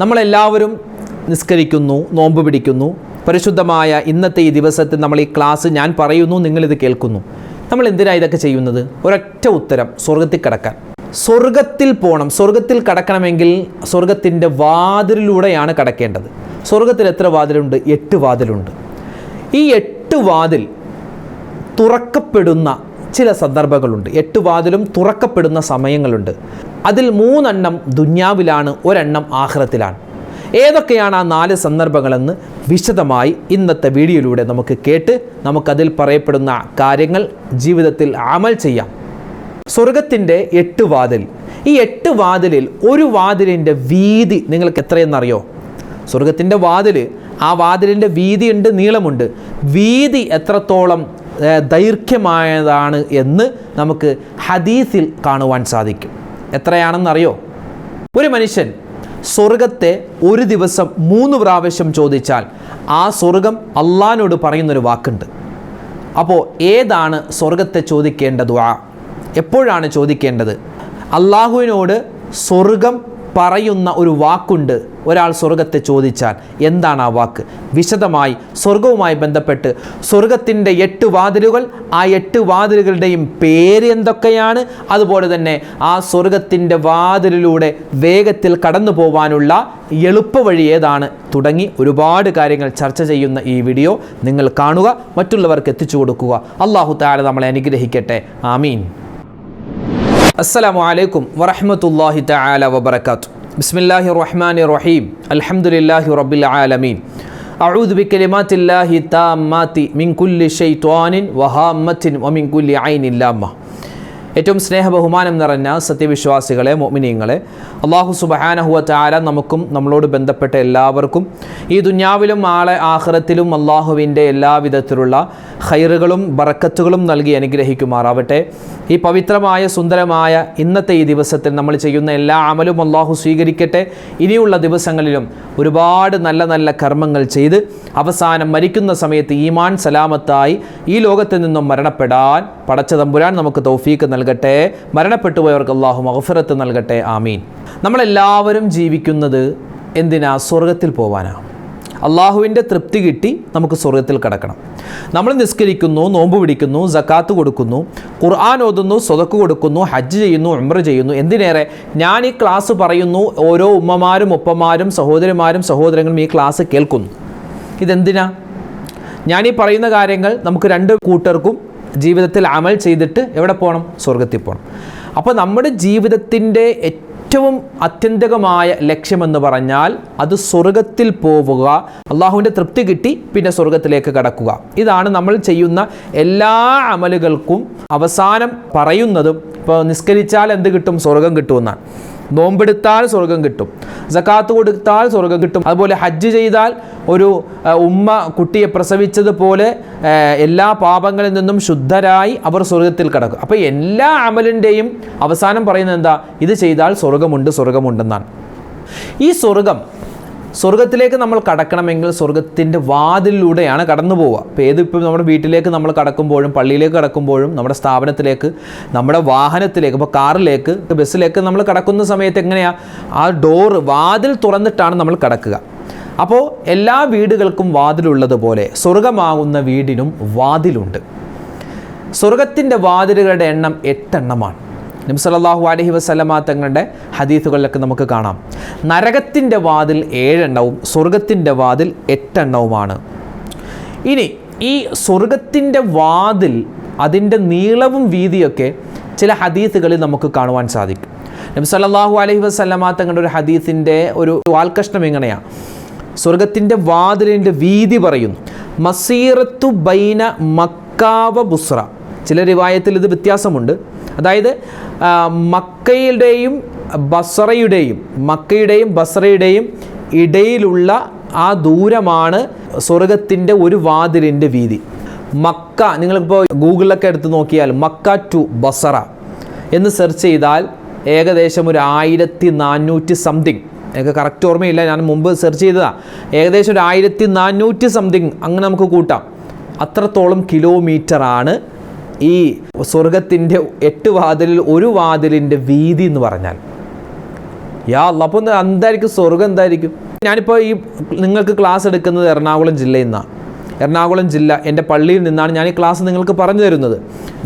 നമ്മളെല്ലാവരും നിസ്കരിക്കുന്നു നോമ്പ് പിടിക്കുന്നു. പരിശുദ്ധമായ ഇന്നത്തെ ഈ ദിവസത്തിൽ നമ്മൾ ഈ ക്ലാസ് ഞാൻ പറയുന്നു നിങ്ങളിത് കേൾക്കുന്നു. നമ്മൾ എന്തിനാണ് ഇതൊക്കെ ചെയ്യുന്നത്? ഒരൊറ്റ ഉത്തരം സ്വർഗത്തിൽ കടക്കാൻ. സ്വർഗത്തിൽ പോകണം സ്വർഗത്തിൽ കടക്കണമെങ്കിൽ സ്വർഗത്തിന്റെ വാതിലിലൂടെയാണ് കടക്കേണ്ടത്. സ്വർഗത്തിൽ എത്ര വാതിലുണ്ട്? എട്ട് വാതിലുണ്ട്. ഈ എട്ട് വാതിൽ തുറക്കപ്പെടുന്ന ചില സന്ദർഭങ്ങളുണ്ട്. എട്ട് വാതിലും തുറക്കപ്പെടുന്ന സമയങ്ങളുണ്ട്. അതിൽ മൂന്നെണ്ണം ദുന്യാവിലാണ് ഒരെണ്ണം ആഹ്റത്തിലാണ്. ഏതൊക്കെയാണ് ആ നാല് സന്ദർഭങ്ങളെന്ന് വിശദമായി ഇന്നത്തെ വീഡിയോയിലൂടെ നമുക്ക് കേട്ട് നമുക്കതിൽ പറയപ്പെടുന്ന കാര്യങ്ങൾ ജീവിതത്തിൽ അമൽ ചെയ്യാം. സ്വർഗത്തിന്റെ എട്ട് വാതിൽ. ഈ എട്ട് വാതിലിൽ ഒരു വാതിലിന്റെ വീതി നിങ്ങൾക്ക് എത്രയെന്നറിയോ? സ്വർഗത്തിന്റെ വാതിൽ ആ വാതിലിന്റെ വീതിയുണ്ട് നീളമുണ്ട്. വീതി എത്രത്തോളം ദൈർഘ്യമായതാണ് എന്ന് നമുക്ക് ഹദീസിൽ കാണുവാൻ സാധിക്കും. എത്രയാണെന്നറിയോ? ഒരു മനുഷ്യൻ സ്വർഗത്തെ ഒരു ദിവസം മൂന്ന് പ്രാവശ്യം ചോദിച്ചാൽ ആ സ്വർഗം അള്ളഹാനോട് പറയുന്നൊരു വാക്കുണ്ട്. അപ്പോൾ ഏതാണ് സ്വർഗത്തെ ചോദിക്കേണ്ട ദുആ? എപ്പോഴാണ് ചോദിക്കേണ്ടത്? അള്ളാഹുവിനോട് സ്വർഗം പറയുന്ന ഒരു വാക്കുണ്ട്. ഒരാൾ സ്വർഗത്തെ ചോദിച്ചാൽ എന്താണ് ആ വാക്ക്? വിശദമായി സ്വർഗവുമായി ബന്ധപ്പെട്ട് സ്വർഗത്തിന്റെ എട്ട് വാതിലുകൾ ആ എട്ട് വാതിലുകളുടെയും പേര് എന്തൊക്കെയാണ്? അതുപോലെ തന്നെ ആ സ്വർഗത്തിന്റെ വാതിലിലൂടെ വേഗത്തിൽ കടന്നു പോകാനുള്ള എളുപ്പവഴി ഏതാണ്? തുടങ്ങി ഒരുപാട് കാര്യങ്ങൾ ചർച്ച ചെയ്യുന്ന ഈ വീഡിയോ നിങ്ങൾ കാണുക മറ്റുള്ളവർക്ക് എത്തിച്ചു കൊടുക്കുക. അള്ളാഹു താല നമ്മളെ അനുഗ്രഹിക്കട്ടെ. ആമീൻ. അസ്സലാമു അലൈക്കും വറഹ്മത്തുള്ളാഹി തആല വബറകാത്തു ബിസ്മില്ലാഹിർ റഹ്മാനിർ റഹീം അൽഹംദുലില്ലാഹി റബ്ബിൽ ആലമീൻ അഊദു ബികലിമാത്തില്ലാഹി താമ്മാതി മിൻ കുല്ലി ശൈത്വാനിൻ വഹാമ്മത്തിൻ വമിൻ കുല്ലി ഐനിൻ ലാമ്മ ഏറ്റവും സ്നേഹ ബഹുമാനം നിറഞ്ഞ സത്യവിശ്വാസികളെ മോമിനിയങ്ങളെ അള്ളാഹു സുബഹാനഹുവ താല നമുക്കും നമ്മളോട് ബന്ധപ്പെട്ട എല്ലാവർക്കും ഈ ദുന്യാവിലും ആളെ ആഹ്റത്തിലും അള്ളാഹുവിന്റെ എല്ലാവിധത്തിലുള്ള ഹൈറുകളും ബറക്കത്തുകളും നൽകി അനുഗ്രഹിക്കുമാറാവട്ടെ. ഈ പവിത്രമായ സുന്ദരമായ ഇന്നത്തെ ഈ ദിവസത്തിൽ നമ്മൾ ചെയ്യുന്ന എല്ലാ അമലും അള്ളാഹു സ്വീകരിക്കട്ടെ. ഇനിയുള്ള ദിവസങ്ങളിലും ഒരുപാട് നല്ല നല്ല കർമ്മങ്ങൾ ചെയ്ത് അവസാനം മരിക്കുന്ന സമയത്ത് ഈമാൻ സലാമത്തായി ഈ ലോകത്ത് നിന്നും മരണപ്പെടാൻ പടച്ച തമ്പുരാൻ നമുക്ക് തൗഫീക്ക് നൽകട്ടെ. മരണപ്പെട്ടു പോയവർക്ക് അള്ളാഹു മഹഫിറത്ത് നൽകട്ടെ. ആമീൻ. നമ്മളെല്ലാവരും ജീവിക്കുന്നത് എന്തിനാ? സ്വർഗത്തിൽ പോവാനാ. അള്ളാഹുവിന്റെ തൃപ്തി കിട്ടി നമുക്ക് സ്വർഗത്തിൽ കടക്കണം. നമ്മൾ നിസ്കരിക്കുന്നു നോമ്പ് പിടിക്കുന്നു ജക്കാത്ത് കൊടുക്കുന്നു ഖുർആൻ ഓതുന്നു സ്വതക്ക് കൊടുക്കുന്നു ഹജ്ജ് ചെയ്യുന്നു ഉംറ ചെയ്യുന്നു എന്തിനേറെ? ഞാൻ ഈ ക്ലാസ് പറയുന്നു ഓരോ ഉമ്മമാരും ഉപ്പമാരും സഹോദരിമാരും സഹോദരങ്ങളും ഈ ക്ലാസ് കേൾക്കുന്നു. ഇതെന്തിനാ? ഞാൻ ഈ പറയുന്ന കാര്യങ്ങൾ നമുക്ക് രണ്ട് കൂട്ടർക്കും ജീവിതത്തിൽ അമൽ ചെയ്തിട്ട് എവിടെ പോകണം സ്വർഗത്തിൽ പോകണം അപ്പോൾ നമ്മുടെ ജീവിതത്തിന്റെ ഏറ്റവും അത്യന്തികമായ ലക്ഷ്യമെന്ന് പറഞ്ഞാൽ അത് സ്വർഗത്തിൽ പോവുക അള്ളാഹുവിന്റെ തൃപ്തി കിട്ടി പിന്നെ സ്വർഗത്തിലേക്ക് കടക്കുക. ഇതാണ് നമ്മൾ ചെയ്യുന്ന എല്ലാ അമലുകൾക്കും അവസാനം പറയുന്നതും. ഇപ്പോൾ നിസ്കരിച്ചാൽ എന്ത് കിട്ടും? സ്വർഗം കിട്ടുമെന്നാണ്. നോമ്പെടുത്താൽ സ്വർഗം കിട്ടും. ജക്കാത്ത് കൊടുത്താൽ സ്വർഗം കിട്ടും. അതുപോലെ ഹജ്ജ് ചെയ്താൽ ഒരു ഉമ്മ കുട്ടിയെ പ്രസവിച്ചതുപോലെ എല്ലാ പാപങ്ങളിൽ നിന്നും ശുദ്ധരായി അവർ സ്വർഗത്തിൽ കിടക്കും. അപ്പോൾ എല്ലാ അമലിന്റെയും അവസാനം പറയുന്നത് എന്താ? ഇത് ചെയ്താൽ സ്വർഗമുണ്ട് സ്വർഗമുണ്ടെന്നാണ് ഈ സ്വർഗം സ്വർഗത്തിലേക്ക് നമ്മൾ കടക്കണമെങ്കിൽ സ്വർഗത്തിന്റെ വാതിലൂടെയാണ് കടന്നു പോവുക. അപ്പോൾ ഏതിപ്പോൾ നമ്മുടെ വീട്ടിലേക്ക് നമ്മൾ കടക്കുമ്പോഴും പള്ളിയിലേക്ക് കടക്കുമ്പോഴും നമ്മുടെ സ്ഥാപനത്തിലേക്ക് നമ്മുടെ വാഹനത്തിലേക്ക് ഇപ്പോൾ കാറിലേക്ക് ബസ്സിലേക്ക് നമ്മൾ കടക്കുന്ന സമയത്ത് എങ്ങനെയാണ് ആ ഡോറ് വാതിൽ തുറന്നിട്ടാണ് നമ്മൾ കടക്കുക. അപ്പോൾ എല്ലാ വീടുകൾക്കും വാതിലുള്ളതുപോലെ സ്വർഗമാകുന്ന വീടിനും വാതിലുണ്ട്. സ്വർഗത്തിന്റെ വാതിലുകളുടെ എണ്ണം എട്ടെണ്ണമാണ്. നബി അലഹി വസ്ലമ തങ്ങളുടെ ഹദീസുകളിലൊക്കെ നമുക്ക് കാണാം. നരകത്തിന്റെ വാതിൽ ഏഴെണ്ണവും സ്വർഗത്തിന്റെ വാതിൽ എട്ടെണ്ണവുമാണ്. ഇനി ഈ സ്വർഗത്തിന്റെ വാതിൽ അതിന്റെ നീളവും വീതിയൊക്കെ ചില ഹദീസുകളിൽ നമുക്ക് കാണുവാൻ സാധിക്കും. നബി അലൈഹി വസല്ലമ തങ്ങളുടെ ഒരു ഹദീസിന്റെ ഒരു വാൽക്കഷ്ണം എങ്ങനെയാണ് സ്വർഗത്തിന്റെ വാതിലിന്റെ വീതി പറയുന്നു. മസീറത്തു ബൈന മക്കാവ ബുസ്ര ചില റിവായത്തിൽ ഇത് വ്യത്യാസമുണ്ട്. അതായത് മക്കയുടെയും ബസറയുടെയും മക്കയുടെയും ബസറയുടെയും ഇടയിലുള്ള ആ ദൂരമാണ് സ്വർഗത്തിന്റെ ഒരു വാതിലിന്റെ വീതി. മക്ക നിങ്ങളിപ്പോൾ ഗൂഗിളിലൊക്കെ എടുത്ത് നോക്കിയാൽ മക്ക ടു ബസറ എന്ന് സെർച്ച് ചെയ്താൽ ഏകദേശം ഒരു ആയിരത്തി നാനൂറ്റി സംതിങ്. എനിക്ക് കറക്റ്റ് ഓർമ്മയില്ല ഞാൻ മുമ്പ് സെർച്ച് ചെയ്തതാണ് ഏകദേശം ഒരു ആയിരത്തി നാനൂറ്റി സംതിങ് അങ്ങനെ നമുക്ക് കൂട്ടാം. അത്രത്തോളം കിലോമീറ്ററാണ് ഈ സ്വർഗത്തിന്റെ എട്ട് വാതിലിൽ ഒരു വാതിലിന്റെ വീതി എന്ന് പറഞ്ഞാൽ. യാ അപ്പോൾ എന്തായിരിക്കും സ്വർഗം എന്തായിരിക്കും? ഞാനിപ്പോൾ ഈ നിങ്ങൾക്ക് ക്ലാസ് എടുക്കുന്നത് എറണാകുളം ജില്ലയിൽ നിന്നാണ് എറണാകുളം ജില്ല എന്റെ പള്ളിയിൽ നിന്നാണ് ഞാൻ ഈ ക്ലാസ് നിങ്ങൾക്ക് പറഞ്ഞു തരുന്നത്.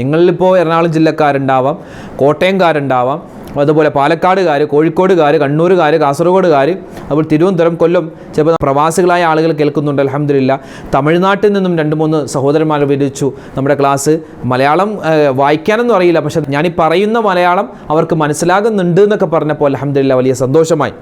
നിങ്ങളിപ്പോൾ എറണാകുളം ജില്ലക്കാരുണ്ടാവാം കോട്ടയംകാരുണ്ടാവാം അതുപോലെ പാലക്കാടുകാർ കോഴിക്കോടുകാർ കണ്ണൂരുകാർ കാസർഗോഡുകാർ അതുപോലെ തിരുവനന്തപുരം കൊല്ലം ചിലപ്പോൾ പ്രവാസികളായ ആളുകൾ കേൾക്കുന്നുണ്ട്. അലഹമില്ല തമിഴ്നാട്ടിൽ നിന്നും രണ്ട് മൂന്ന് സഹോദരന്മാർ വിരിച്ചു നമ്മുടെ ക്ലാസ് മലയാളം വായിക്കാനൊന്നും അറിയില്ല. പക്ഷേ ഞാനീ പറയുന്ന മലയാളം അവർക്ക് മനസ്സിലാകുന്നുണ്ട് എന്നൊക്കെ പറഞ്ഞപ്പോൾ അലഹമില്ല വലിയ സന്തോഷമായി.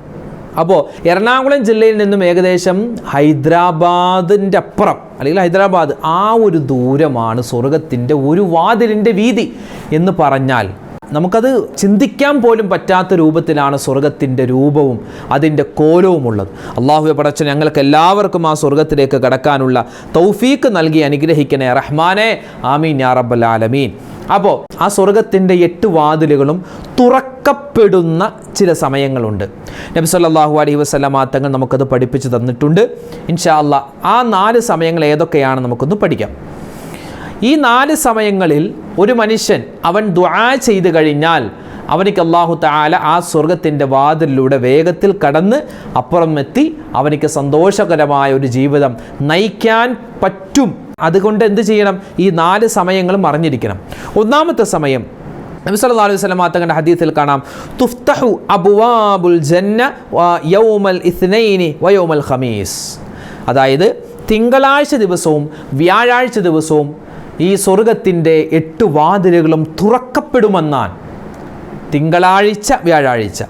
അപ്പോൾ എറണാകുളം ജില്ലയിൽ നിന്നും ഏകദേശം ഹൈദരാബാദിന്റെ അപ്പുറം അല്ലെങ്കിൽ ഹൈദരാബാദ് ആ ഒരു ദൂരമാണ് സ്വർഗത്തിന്റെ ഒരു വാതിലിന്റെ വീതി എന്ന് പറഞ്ഞാൽ നമുക്കത് ചിന്തിക്കാൻ പോലും പറ്റാത്ത രൂപത്തിലാണ് സ്വർഗത്തിന്റെ രൂപവും അതിന്റെ കോലവും ഉള്ളത് അള്ളാഹു പടച്ച ഞങ്ങൾക്ക് എല്ലാവർക്കും ആ സ്വർഗത്തിലേക്ക് കടക്കാനുള്ള തൗഫീക്ക് നൽകി അനുഗ്രഹിക്കണേ. റഹ്മാനെ ആമീൻ യാ റബ്ബൽ ആലമീൻ. അപ്പോൾ ആ സ്വർഗത്തിന്റെ എട്ട് വാതിലുകളും തുറക്കപ്പെടുന്ന ചില സമയങ്ങളുണ്ട്. നബി സല്ലല്ലാഹു അലൈഹി വസല്ലമ തങ്ങൾ നമുക്കത് പഠിപ്പിച്ചു തന്നിട്ടുണ്ട്. ഇൻഷാ അല്ലാ ആ നാല് സമയങ്ങൾ ഏതൊക്കെയാണ് നമുക്കൊന്ന് പഠിക്കാം. ഈ നാല് സമയങ്ങളിൽ ഒരു മനുഷ്യൻ അവൻ ദുആ ചെയ്ത് കഴിഞ്ഞാൽ അവനിക്ക് അള്ളാഹു താല ആ സ്വർഗത്തിന്റെ വാതിലിലൂടെ വേഗത്തിൽ കടന്ന് അപ്പുറം എത്തി അവനിക്ക് സന്തോഷകരമായ ഒരു ജീവിതം നയിക്കാൻ പറ്റും. അതുകൊണ്ട് എന്ത് ചെയ്യണം? ഈ നാല് സമയങ്ങളും അറിഞ്ഞിരിക്കണം. ഒന്നാമത്തെ സമയം നബി സല്ലല്ലാഹു അലൈഹി വസല്ലം തങ്ങളുടെ ഹദീസിൽ കാണാം. തുഫ്തഹു അബുവാബുൽ ജന്ന യൗമൽ ഇസ്നൈനി വ യൗമൽ ഖമീസ്. അതായത് തിങ്കളാഴ്ച ദിവസവും വ്യാഴാഴ്ച ദിവസവും ഈ സ്വർഗത്തിന്റെ എട്ട് വാതിലുകളും തുറക്കപ്പെടുമെന്നാണ്. തിങ്കളാഴ്ച വ്യാഴാഴ്ച.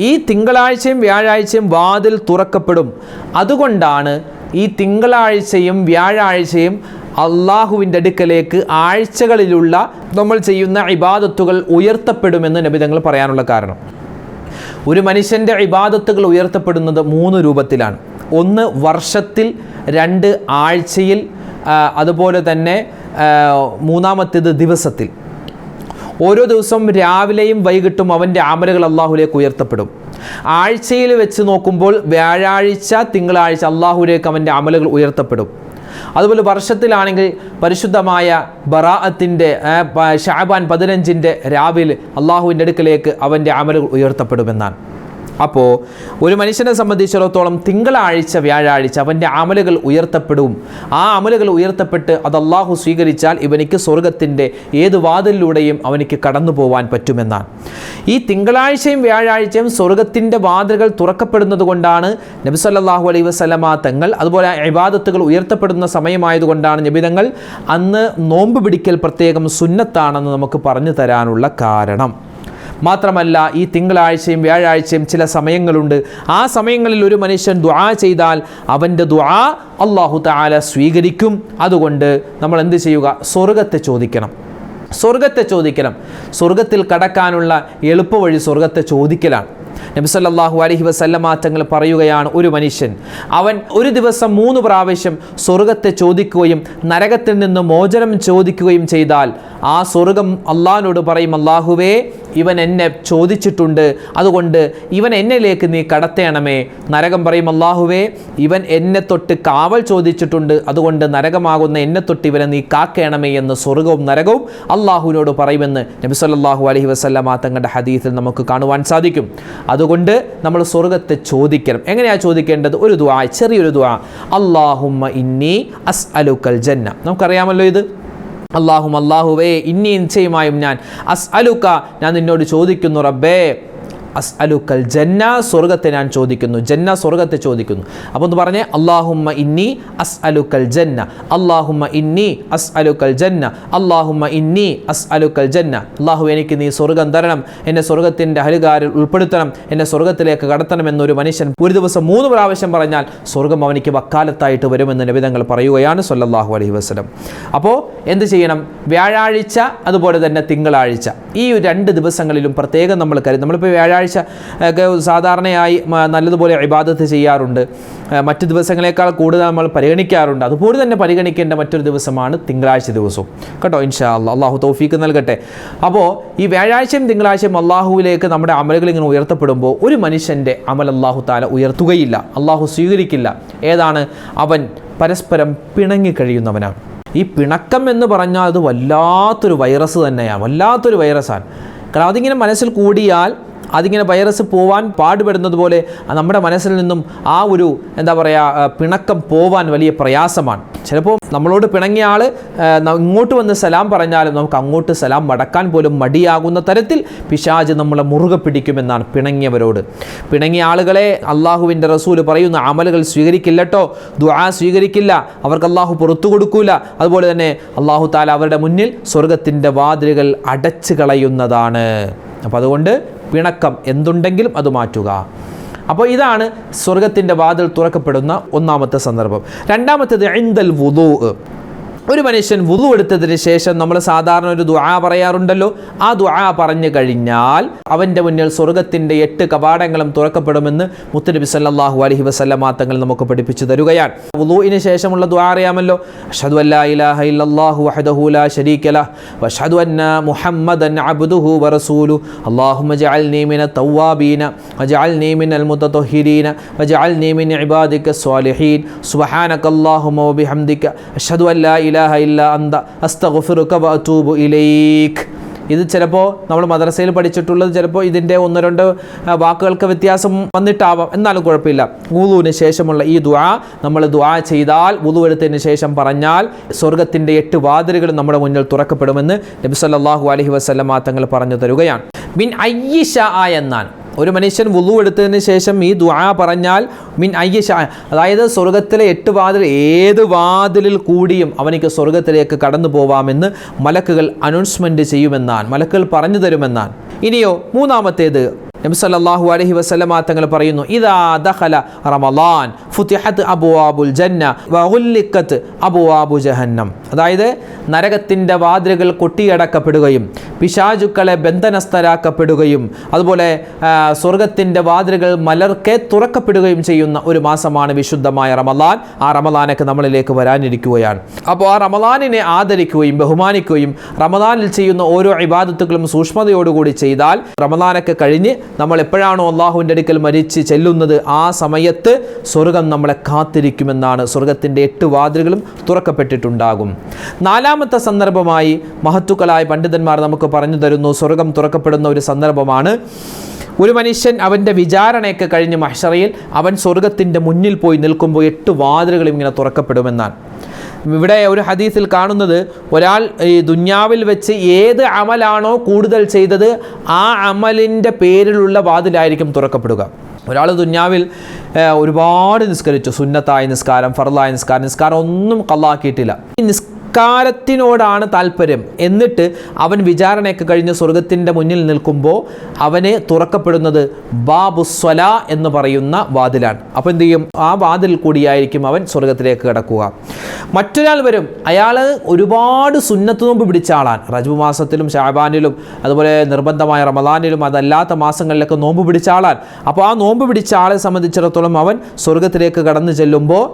ഈ തിങ്കളാഴ്ചയും വ്യാഴാഴ്ചയും വാതിൽ തുറക്കപ്പെടും. അതുകൊണ്ടാണ് ഈ തിങ്കളാഴ്ചയും വ്യാഴാഴ്ചയും അള്ളാഹുവിന്റെ അടുക്കലേക്ക് ആഴ്ചകളിലുള്ള നമ്മൾ ചെയ്യുന്ന ഇബാദത്തുകൾ ഉയർത്തപ്പെടുമെന്ന് നബിതങ്ങൾ പറയാനുള്ള കാരണം. ഒരു മനുഷ്യന്റെ ഇബാദത്തുകൾ ഉയർത്തപ്പെടുന്നത് മൂന്ന് രൂപത്തിലാണ്. ഒന്ന് വർഷത്തിൽ രണ്ട് ആഴ്ചയിൽ അതുപോലെ തന്നെ മൂന്നാമത്തേത് ദിവസത്തിൽ. ഓരോ ദിവസവും രാവിലെയും വൈകിട്ടും അവന്റെ അമലുകൾ അള്ളാഹുലേക്ക് ഉയർത്തപ്പെടും. ആഴ്ചയിൽ വെച്ച് നോക്കുമ്പോൾ വ്യാഴാഴ്ച തിങ്കളാഴ്ച അള്ളാഹുലേക്ക് അവന്റെ അമലുകൾ ഉയർത്തപ്പെടും. അതുപോലെ വർഷത്തിലാണെങ്കിൽ പരിശുദ്ധമായ ബറാഅത്തിന്റെ ഷാബാൻ പതിനഞ്ചിന്റെ രാവിലെ അള്ളാഹുവിന്റെ അടുക്കലേക്ക് അവന്റെ അമലുകൾ ഉയർത്തപ്പെടുമെന്നാണ്. അപ്പോൾ ഒരു മനുഷ്യനെ സംബന്ധിച്ചിടത്തോളം തിങ്കളാഴ്ച വ്യാഴാഴ്ച അവന്റെ അമലുകൾ ഉയർത്തപ്പെടും. ആ അമലുകൾ ഉയർത്തപ്പെട്ട് അത് അള്ളാഹു സ്വീകരിച്ചാൽ ഇവനിക്ക് സ്വർഗത്തിന്റെ ഏത് വാതിലിലൂടെയും അവനിക്ക് കടന്നു പോകാൻ പറ്റുമെന്നാണ്. ഈ തിങ്കളാഴ്ചയും വ്യാഴാഴ്ചയും സ്വർഗത്തിന്റെ വാതിലുകൾ തുറക്കപ്പെടുന്നത് കൊണ്ടാണ് നബി സല്ലല്ലാഹു അലൈഹി വസല്ലമ തങ്ങൾ അതുപോലെ ഇബാദത്തുകൾ ഉയർത്തപ്പെടുന്ന സമയമായതുകൊണ്ടാണ് നബിതങ്ങൾ അന്ന് നോമ്പ് പിടിക്കൽ പ്രത്യേകം സുന്നത്താണെന്ന് നമുക്ക് പറഞ്ഞു തരാനുള്ള കാരണം. മാത്രമല്ല ഈ തിങ്കളാഴ്ചയും വ്യാഴാഴ്ചയും ചില സമയങ്ങളുണ്ട്. ആ സമയങ്ങളിൽ ഒരു മനുഷ്യൻ ദുആ ചെയ്താൽ അവന്റെ ദുആ അള്ളാഹു താല സ്വീകരിക്കും. അതുകൊണ്ട് നമ്മൾ എന്ത് ചെയ്യുക? സ്വർഗത്തെ ചോദിക്കണം. സ്വർഗത്തെ ചോദിക്കണം. സ്വർഗത്തിൽ കടക്കാനുള്ള എളുപ്പവഴി സ്വർഗത്തെ ചോദിക്കലാണ്. നബിസല്ലാഹു അലഹി അലൈഹി വസല്ലമ തങ്ങൾ പറയുകയാണ് ഒരു മനുഷ്യൻ അവൻ ഒരു ദിവസം മൂന്ന് പ്രാവശ്യം സ്വർഗത്തെ ചോദിക്കുകയും നരകത്തിൽ നിന്ന് മോചനം ചോദിക്കുകയും ചെയ്താൽ ആ സ്വർഗം അള്ളാഹിനോട് പറയും അള്ളാഹുവേ ഇവൻ എന്നെ ചോദിച്ചിട്ടുണ്ട്. അതുകൊണ്ട് ഇവൻ എന്നിലേക്ക് നീ കടത്തേണമേ. നരകം പറയും അള്ളാഹുവേ ഇവൻ എന്നെ തൊട്ട് കാവൽ ചോദിച്ചിട്ടുണ്ട്. അതുകൊണ്ട് നരകമാകുന്ന എന്നെ തൊട്ട് ഇവനെ നീ കാക്കേണമേ എന്ന് സ്വർഗവും നരകവും അള്ളാഹുവിനോട് പറയുമെന്ന് നബി സല്ലല്ലാഹു അലൈഹി വസല്ലമ തങ്ങളുടെ ഹദീസിൽ നമുക്ക് കാണുവാൻ സാധിക്കും. അതുകൊണ്ട് നമ്മൾ സ്വർഗത്തെ ചോദിക്കണം. എങ്ങനെയാണ് ചോദിക്കേണ്ടത്? ഒരു ദ്വാ ചെറിയൊരു ദുആ. അള്ളാഹുമ്മ ഇന്നി അസ് അലുക്കൽ ജന്ന. നമുക്കറിയാമല്ലോ ഇത്. അള്ളാഹും അള്ളാഹുവേ ഇനി നിശ്ചയമായും ഞാൻ. അസ് അലുക്ക ഞാൻ നിന്നോട് ചോദിക്കുന്നു റബ്ബേ അസ് അലുക്കൽ ജന്ന സ്വർഗത്തെ ഞാൻ ചോദിക്കുന്നു. ജന്ന സ്വർഗത്തെ ചോദിക്കുന്നു. അപ്പോൾ ഒന്ന് പറഞ്ഞേ അള്ളാഹുമ്മ ഇന്നി അസ് അലുക്കൽ ജന്ന. അള്ളാഹുമ്മ ഇന്നി അസ് അലുക്കൽ ജന്ന. അള്ളാഹുമ്മ ഇന്നി അസ് അലുക്കൽ ജന്ന. അള്ളാഹു എനിക്ക് നീ സ്വർഗം തരണം. എന്നെ സ്വർഗത്തിന്റെ ഹരികാരിൽ ഉൾപ്പെടുത്തണം. എന്നെ സ്വർഗത്തിലേക്ക് കടത്തണം എന്നൊരു മനുഷ്യൻ ഒരു ദിവസം മൂന്ന് പ്രാവശ്യം പറഞ്ഞാൽ സ്വർഗം അവനിക്ക് വക്കാലത്തായിട്ട് വരുമെന്ന് നബിതങ്ങൾ പറയുകയാണ് സൊല്ലാഹു അലൈഹി വസ്ലം അപ്പോൾ എന്ത് ചെയ്യണം? വ്യാഴാഴ്ച അതുപോലെ തന്നെ തിങ്കളാഴ്ച. ഈ രണ്ട് ദിവസങ്ങളിലും പ്രത്യേകം നമ്മൾ കരുതി. നമ്മളിപ്പോൾ വ്യാഴാഴ്ച ഒക്കെ സാധാരണയായി നല്ലതുപോലെ ഇബാദത്ത് ചെയ്യാറുണ്ട്. മറ്റു ദിവസങ്ങളെക്കാൾ കൂടുതൽ നമ്മൾ പരിഗണിക്കാറുണ്ട്. അതുപോലെ തന്നെ പരിഗണിക്കേണ്ട മറ്റൊരു ദിവസമാണ് തിങ്കളാഴ്ച ദിവസവും. കേട്ടോ ഇൻഷാ അല്ലാ അള്ളാഹു തൗഫീക്ക് നൽകട്ടെ. അപ്പോൾ ഈ വ്യാഴാഴ്ചയും തിങ്കളാഴ്ചയും അള്ളാഹുവിലേക്ക് നമ്മുടെ അമലുകൾ ഇങ്ങനെ ഉയർത്തപ്പെടുമ്പോൾ ഒരു മനുഷ്യന്റെ അമൽ അള്ളാഹു താല ഉയർത്തുകയില്ല. അള്ളാഹു സ്വീകരിക്കില്ല. ഏതാണ്? അവൻ പരസ്പരം പിണങ്ങി കഴിയുന്നവനാണ്. ഈ പിണക്കം എന്ന് പറഞ്ഞാൽ അത് വല്ലാത്തൊരു വൈറസ് തന്നെയാണ്. വല്ലാത്തൊരു വൈറസാണ്. കാരണം അതിങ്ങനെ മനസ്സിൽ കൂടിയാൽ അതിങ്ങനെ വൈറസ് പോവാൻ പാടുപെടുന്നത് പോലെ നമ്മുടെ മനസ്സിൽ നിന്നും ആ ഒരു എന്താ പറയുക പിണക്കം പോവാൻ വലിയ പ്രയാസമാണ്. ചിലപ്പോൾ നമ്മളോട് പിണങ്ങിയ ആൾ ഇങ്ങോട്ട് വന്ന് സലാം പറഞ്ഞാലും നമുക്ക് അങ്ങോട്ട് സലാം മടക്കാൻ പോലും മടിയാകുന്ന തരത്തിൽ പിശാജ് നമ്മളെ മുറുകെ പിടിക്കുമെന്നാണ് പിണങ്ങിയവരോട്. പിണങ്ങിയ ആളുകളെ അള്ളാഹുവിന്റെ റസൂൽ പറയുന്ന അമലുകൾ സ്വീകരിക്കില്ലട്ടോ ദുആ സ്വീകരിക്കില്ല അവർക്ക് അള്ളാഹു പുറത്തു കൊടുക്കൂല. അതുപോലെ തന്നെ അള്ളാഹു താല അവരുടെ മുന്നിൽ സ്വർഗത്തിന്റെ വാതിലുകൾ അടച്ചു കളയുന്നതാണ്. അപ്പോൾ അതുകൊണ്ട് പിണക്കം എന്തുണ്ടെങ്കിലും അത് മാറ്റുക. അപ്പോൾ ഇതാണ് സ്വർഗത്തിന്റെ വാതിൽ തുറക്കപ്പെടുന്ന ഒന്നാമത്തെ സന്ദർഭം. രണ്ടാമത്തേത് ഐന്തൽ വുദൂ ഒരു മനുഷ്യൻ വുതു എടുത്തതിന് ശേഷം നമ്മൾ സാധാരണ ഒരു ദുആ പറയാറുണ്ടല്ലോ. ആ ദുആ പറഞ്ഞു കഴിഞ്ഞാൽ അവന്റെ മുന്നിൽ സ്വർഗത്തിന്റെ എട്ട് കവാടങ്ങളും തുറക്കപ്പെടുമെന്ന് മുത്തനബി സല്ലല്ലാഹു അലൈഹി വസല്ലമ തങ്ങൾ നമുക്ക് പഠിപ്പിച്ചു തരുകയാണ്. വുളുവിന് ശേഷമുള്ള ദുആ അറിയാമല്ലോ. അഷ്ഹദു അല്ലാ ഇലാഹ ഇല്ലല്ലാഹു വഹദഹു ലാ ശരീക ലഹ് വഅഷ്ഹദു അന്ന മുഹമ്മദൻ അബ്ദുഹു വറസൂലു അല്ലാഹുമ്മ ജഅൽനി മിന തവ്വാബീന വജഅൽനി മിനൽ മുത്തതഹിരീന വജഅൽനി മിൻ ഇബാദിക സ്വാലിഹീൻ. സുബ്ഹാനകല്ലാഹുമ്മ വബിഹംദിക അഷ്ഹദു അല്ലാ ഇലാഹ ഇല്ല അന്ത അസ്തഗ്ഫിറുക വഅതൂബു ഇലൈക്. ഇത് ചിലപ്പോൾ നമ്മൾ മദ്രസയിൽ പഠിച്ചിട്ടുള്ളത് ചിലപ്പോൾ ഇതിന്റെ ഒന്ന് രണ്ട് വാക്കുകൾക്ക് വ്യത്യാസം വന്നിട്ടാവാം. എന്നാലും കുഴപ്പമില്ല. വുളുവിന് ശേഷമുള്ള ഈ ദുആ നമ്മൾ ദുആ ചെയ്താൽ വുളു എടുത്തതിന് ശേഷം പറഞ്ഞാൽ സ്വർഗത്തിന്റെ എട്ട് വാതിലുകൾ നമ്മുടെ മുന്നിൽ തുറക്കപ്പെടുമെന്ന് നബി സല്ലല്ലാഹു അലൈഹി വസല്ലമ തങ്ങൾ പറഞ്ഞു തരുകയാണ്. ബിൻ അയ്യിഷ എന്നാണ്. ഒരു മനുഷ്യൻ വുളു എടുത്തതിന് ശേഷം ഈ ദുആ പറഞ്ഞാൽ മിൻ അയ്യ അതായത് സ്വർഗത്തിലെ എട്ട് വാതിൽ ഏത് വാതിലിൽ കൂടിയും അവനിക്ക് സ്വർഗത്തിലേക്ക് കടന്നു പോവാമെന്ന് മലക്കുകൾ അനൗൺസ്മെന്റ് ചെയ്യുമെന്നാണ് മലക്കുകൾ പറഞ്ഞു തരുമെന്നാണ്. ഇനിയോ മൂന്നാമത്തേത്. നബി സല്ലല്ലാഹു അലൈഹി വസല്ലമ തങ്ങൾ പറയുന്നു ഇദാ ദഖല റമളാൻ ഫുതിഹത്ത് അബുവാബുൽ ജന്ന വഗുല്ലിക്കത്ത് അബുവാബു ജഹന്നം. അതായത് നരകത്തിന്റെ വാതിലുകൾ കൊട്ടിയടക്കപ്പെടുകയും പിശാചുക്കളെ ബന്ധനസ്ഥരാക്കപ്പെടുകയും അതുപോലെ സ്വർഗത്തിന്റെ വാതിലുകൾ മലർക്കെ തുറക്കപ്പെടുകയും ചെയ്യുന്ന ഒരു മാസമാണ് വിശുദ്ധമായ റമലാൻ ആ റമലാനൊക്കെ നമ്മളിലേക്ക് വരാനിരിക്കുകയാണ്. അപ്പോൾ ആ റമലാനിനെ ആദരിക്കുകയും ബഹുമാനിക്കുകയും റമലാനിൽ ചെയ്യുന്ന ഓരോ ഇബാദത്തുകളും സൂക്ഷ്മതയോടുകൂടി ചെയ്താൽ റമലാനൊക്കെ കഴിഞ്ഞ് നമ്മൾ എപ്പോഴാണോ അള്ളാഹുവിന്റെ അടുക്കൽ മരിച്ച് ചെല്ലുന്നത് ആ സമയത്ത് സ്വർഗം നമ്മളെ കാത്തിരിക്കുമെന്നാണ് സ്വർഗത്തിന്റെ എട്ട് വാതിലുകളും തുറക്കപ്പെട്ടിട്ടുണ്ടാകും. നാലാമത്തെ സന്ദർഭമായി മഹത്തുക്കളായ പണ്ഡിതന്മാർ നമുക്ക് പറഞ്ഞു തരുന്നു സ്വർഗം തുറക്കപ്പെടുന്ന ഒരു സന്ദർഭമാണ്. ഒരു മനുഷ്യൻ അവന്റെ വിചാരണയൊക്കെ കഴിഞ്ഞ് മഷറയിൽ അവൻ സ്വർഗത്തിന്റെ മുന്നിൽ പോയി നിൽക്കുമ്പോൾ എട്ട് വാതിലുകളും ഇങ്ങനെ തുറക്കപ്പെടുമെന്നാണ്. ഇവിടെ ഒരു ഹദീസിൽ കാണുന്നത് ഒരാൾ ഈ ദുന്യാവിൽ വെച്ച് ഏത് അമലാണോ കൂടുതൽ ചെയ്തത് ആ അമലിന്റെ പേരിലുള്ള വാതിലായിരിക്കും തുറക്കപ്പെടുക. ഒരാൾ ദുന്യാവിൽ ഒരുപാട് നിസ്കരിച്ചു. സുന്നത്തായ നിസ്കാരം ഫർലായ നിസ്കാരം നിസ്കാരം ഒന്നും കള്ളാക്കിയിട്ടില്ല. ഈ നിസ്കാരത്തിനോടാണ് താല്പര്യം. എന്നിട്ട് അവൻ വിചാരണയൊക്കെ കഴിഞ്ഞ് സ്വർഗത്തിന്റെ മുന്നിൽ നിൽക്കുമ്പോൾ അവനെ തുറക്കപ്പെടുന്നത് ബാബു സ്വല എന്ന് പറയുന്ന വാതിലാണ്. അപ്പോൾ എന്ത് ചെയ്യും? ആ വാതിൽ കൂടിയായിരിക്കും അവൻ സ്വർഗത്തിലേക്ക് കിടക്കുക. മറ്റൊരാൾ വരും. അയാൾ ഒരുപാട് സുന്നത്ത് നോമ്പ് പിടിച്ച ആളാണ്. റജബ് മാസത്തിലും ഷാബാനിലും അതുപോലെ നിർബന്ധമായ റമദാനിലും അതല്ലാത്ത മാസങ്ങളിലൊക്കെ നോമ്പ് പിടിച്ച ആളാണ്. അപ്പോൾ ആ നോമ്പ് പിടിച്ച ആളെ സംബന്ധിച്ചിടത്തോളം അവൻ സ്വർഗത്തിലേക്ക് കടന്നു ചെല്ലുമ്പോൾ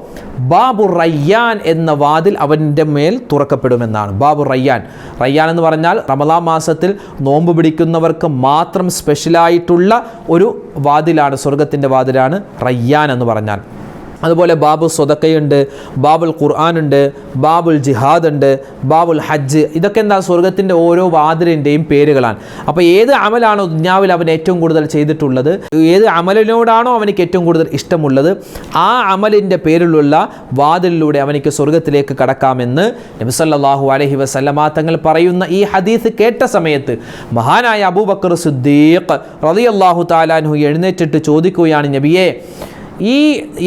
ബാബു റയ്യാൻ എന്ന വാതിൽ അവന്റെ മേൽ തുറക്കപ്പെടുമെന്നാണ്. ബാബു റയ്യാൻ. റയ്യാൻ എന്ന് പറഞ്ഞാൽ റമദാ മാസത്തിൽ നോമ്പ് പിടിക്കുന്നവർക്ക് മാത്രം സ്പെഷ്യലായിട്ടുള്ള ഒരു വാതിലാണ് സ്വർഗത്തിന്റെ വാതിലാണ് റയ്യാൻ എന്ന് പറഞ്ഞാൽ. അതുപോലെ ബാബു സ്വതക്കയുണ്ട് ബാബുൽ ഖുർആാനുണ്ട് ബാബുൽ ജിഹാദ് ഉണ്ട് ബാബുൽ ഹജ്ജ്. ഇതൊക്കെ എന്താ? സ്വർഗത്തിന്റെ ഓരോ വാതിലിന്റെയും പേരുകളാണ്. അപ്പോൾ ഏത് അമലാണോ ദുന്യാവിൽ അവൻ ഏറ്റവും കൂടുതൽ ചെയ്തിട്ടുള്ളത്? ഏത് അമലിനോടാണോ അവനിക്ക് ഏറ്റവും കൂടുതൽ ഇഷ്ടമുള്ളത്? ആ അമലിന്റെ പേരിലുള്ള വാതിലിലൂടെ അവനിക്ക് സ്വർഗത്തിലേക്ക് കടക്കാമെന്ന് നബിസല്ലാഹു അലഹി വസല്ലമ തങ്ങൾ പറയുന്ന ഈ ഹദീസ് കേട്ട സമയത്ത് മഹാനായ അബൂബക്കർ സിദ്ദീഖ് റളിയല്ലാഹു താലാൻഹു എഴുന്നേറ്റിട്ട് ചോദിക്കുകയാണ് നബിയെ ഈ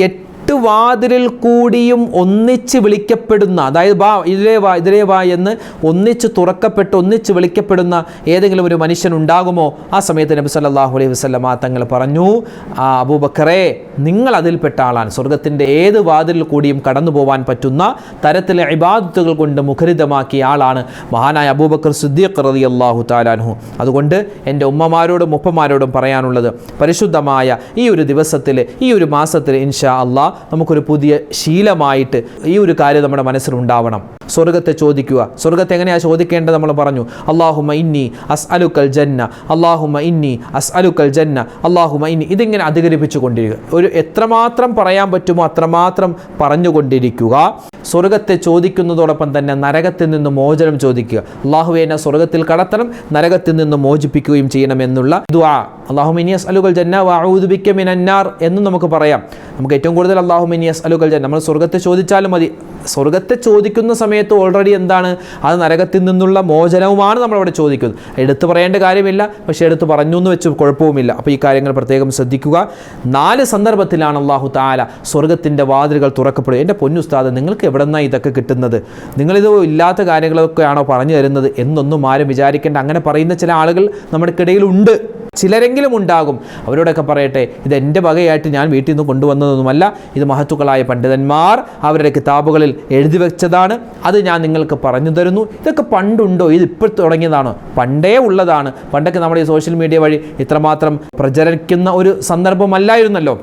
എട്ട് വാതിലിൽ കൂടിയും ഒന്നിച്ച് വിളിക്കപ്പെടുന്ന അതായത് വാ ഇതിലേ വാ ഇതിലേ വാ എന്ന് ഒന്നിച്ച് തുറക്കപ്പെട്ട് ഒന്നിച്ച് വിളിക്കപ്പെടുന്ന ഏതെങ്കിലും ഒരു മനുഷ്യൻ ഉണ്ടാകുമോ? ആ സമയത്ത് നബി സല്ലല്ലാഹു അലൈഹി വസല്ലമ തങ്ങൾ പറഞ്ഞു ആ അബൂബക്കറെ നിങ്ങൾ അതിൽപ്പെട്ട ആളാണ്. സ്വർഗത്തിന്റെ ഏത് വാതിലിൽ കൂടിയും കടന്നു പോകാൻ പറ്റുന്ന തരത്തിലെ ഇബാദത്തുകൾ കൊണ്ട് മുഖരിതമാക്കിയ ആളാണ് മഹാനായ അബൂബക്കർ സിദ്ദീഖ് റളിയല്ലാഹു താലാൻഹു അതുകൊണ്ട് എന്റെ ഉമ്മമാരോടും ഉപ്പമാരോടും പറയാനുള്ളത് പരിശുദ്ധമായ ഈ ഒരു ദിവസത്തിൽ ഈ ഒരു മാസത്തിൽ ഇൻഷാ അള്ളാഹ് നമുക്കൊരു പുതിയ ശീലമായിട്ട് ഈ ഒരു കാര്യം നമ്മുടെ മനസ്സിലുണ്ടാവണം സ്വർഗത്തെ ചോദിക്കുക. സ്വർഗത്തെ എങ്ങനെയാണ് ചോദിക്കേണ്ടത് നമ്മൾ പറഞ്ഞു. അള്ളാഹുമ ഇന്നി അസ് അലുക്കൽ ജന്ന. അള്ളാഹുമ ഇന്നി അസ് അലുക്കൽ ജന്ന. അള്ളാഹുമ ഇന്നി. ഇതിങ്ങനെ അധികരിപ്പിച്ചു കൊണ്ടിരിക്കുക ഒരു എത്രമാത്രം പറയാൻ പറ്റുമോ അത്രമാത്രം പറഞ്ഞുകൊണ്ടിരിക്കുക. സ്വർഗത്തെ ചോദിക്കുന്നതോടൊപ്പം തന്നെ നരകത്തിൽ നിന്ന് മോചനം ചോദിക്കുക. അള്ളാഹു എന്നെ സ്വർഗത്തിൽ കടത്തണം നരകത്തിൽ നിന്ന് മോചിപ്പിക്കുകയും ചെയ്യണമെന്നുള്ള ദുആ അള്ളാഹുമിനിയസ് അലുകൾ ജന്ന വാഊദുബിക്ക മിനന്നാർ എന്നും നമുക്ക് പറയാം. നമുക്ക് ഏറ്റവും കൂടുതൽ അള്ളാഹുമിനിയസ് അലുകൾ ജന്ന നമ്മൾ സ്വർഗത്തെ ചോദിച്ചാലും മതി. സ്വർഗത്തെ ചോദിക്കുന്ന സമയത്ത് ഓൾറെഡി എന്താണ്? അത് നരകത്തിൽ നിന്നുള്ള മോചനവുമാണ് നമ്മളവിടെ ചോദിക്കുന്നത്. എടുത്തു പറയേണ്ട കാര്യമില്ല. പക്ഷേ എടുത്തു പറഞ്ഞു എന്ന് വെച്ച് കുഴപ്പവുമില്ല. അപ്പോൾ ഈ കാര്യങ്ങൾ പ്രത്യേകം ശ്രദ്ധിക്കുക. നാല് സന്ദർഭത്തിലാണ് അള്ളാഹു താല സ്വർഗത്തിന്റെ വാതിലുകൾ തുറക്കപ്പെടുക. എന്റെ പൊന്നുസ്താദ് നിങ്ങൾക്ക് എവിടെ നിന്നാണ് ഇതൊക്കെ കിട്ടുന്നത്? നിങ്ങളിത് ഇല്ലാത്ത കാര്യങ്ങളൊക്കെയാണോ പറഞ്ഞു തരുന്നത് എന്നൊന്നും ആരും വിചാരിക്കേണ്ട. അങ്ങനെ പറയുന്ന ചില ആളുകൾ നമ്മുടെ ഇടയിലുണ്ട്. ചിലരെങ്കിലും ഉണ്ടാകും. അവരോടൊക്കെ പറയട്ടെ ഇത് എന്റെ വകയായിട്ട് ഞാൻ വീട്ടിൽ നിന്ന് കൊണ്ടുവന്നതൊന്നുമല്ല. ഇത് മഹത്തുക്കളായ പണ്ഡിതന്മാർ അവരുടെ കിതാബുകളിൽ എഴുതി വെച്ചതാണ്. അത് ഞാൻ നിങ്ങൾക്ക് പറഞ്ഞു തരുന്നു. ഇതൊക്കെ പണ്ടുണ്ടോ? ഇത് ഇപ്പോൾ തുടങ്ങിയതാണോ? പണ്ടേ ഉള്ളതാണ്. പണ്ടൊക്കെ നമ്മുടെ ഈ സോഷ്യൽ മീഡിയ വഴി ഇത്രമാത്രം പ്രചരിക്കുന്ന ഒരു സന്ദർഭമല്ലായിരുന്നല്ലോ.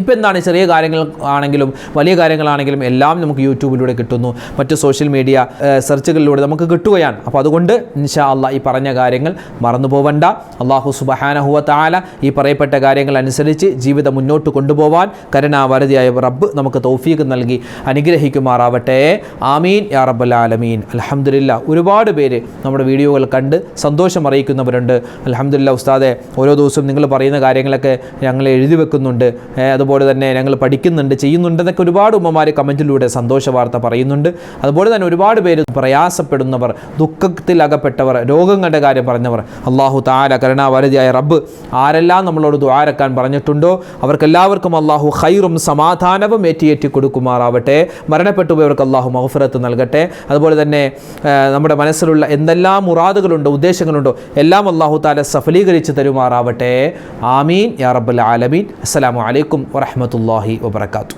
ഇപ്പോൾ എന്താണ് ചെറിയ കാര്യങ്ങൾ ആണെങ്കിലും വലിയ കാര്യങ്ങളാണെങ്കിലും എല്ലാം നമുക്ക് യൂട്യൂബിലൂടെ കിട്ടുന്നു. മറ്റ് സോഷ്യൽ മീഡിയ സെർച്ചുകളിലൂടെ നമുക്ക് കിട്ടുകയാണ്. അപ്പോൾ അതുകൊണ്ട് ഇൻഷാ അള്ളാഹ് ഈ പറഞ്ഞ കാര്യങ്ങൾ മറന്നു പോവണ്ട. അള്ളാഹു സുബഹാനഹുവ താല ഈ പറയപ്പെട്ട കാര്യങ്ങൾ അനുസരിച്ച് ജീവിതം മുന്നോട്ട് കൊണ്ടുപോകാൻ കരുണാവരതിയായ റബ്ബ് നമുക്ക് തൗഫീഖ് നൽകി അനുഗ്രഹിക്കുമാറാവട്ടെ. ആമീൻ. യാ റബ്ബൽ ആലമീൻ. അലഹമില്ല ഒരുപാട് പേര് നമ്മുടെ വീഡിയോകൾ കണ്ട് സന്തോഷം അറിയിക്കുന്നവരുണ്ട്. അലഹമില്ല ഉസ്താദെ ഓരോ ദിവസവും നിങ്ങൾ പറയുന്ന കാര്യങ്ങളൊക്കെ ഞങ്ങൾ എഴുതി വെക്കുന്നുണ്ട്. ഏ, അതുപോലെ തന്നെ ഞങ്ങൾ പഠിക്കുന്നുണ്ട് ചെയ്യുന്നുണ്ടെന്നൊക്കെ ഒരുപാട് ഉമ്മമാർ കമന്റിലൂടെ സന്തോഷ വാർത്ത പറയുന്നുണ്ട്. അതുപോലെ തന്നെ ഒരുപാട് പേര് പ്രയാസപ്പെടുന്നവർ ദുഃഖത്തിൽ അകപ്പെട്ടവർ രോഗങ്ങളുടെ കാര്യം പറഞ്ഞവർ. അള്ളാഹു താല കരുണാവരതിയായ റബ്ബ് ആരെല്ലാം നമ്മളോട് ദ്വാരക്കാൻ പറഞ്ഞിട്ടുണ്ടോ? അവർക്കെല്ലാവർക്കും അള്ളാഹു ഹൈറും സമാധാനവും ഏറ്റിയേറ്റി കൊടുക്കുമാറാവട്ടെ. മരണപ്പെട്ടു പോയവർക്ക് അള്ളാഹു മഹഫിറത്ത് നൽകട്ടെ. അതുപോലെ തന്നെ നമ്മുടെ മനസ്സിലുള്ള എന്തെല്ലാം മുറാദുകളുണ്ടോ ഉദ്ദേശങ്ങളുണ്ടോ എല്ലാം അള്ളാഹു താല സഫലീകരിച്ച് തരുമാറാവട്ടെ. ആമീൻ. യാ റബ്ബൽ ആലമീൻ. അസ്സലാമു അലൈക്കും ورحمة الله وبركاته.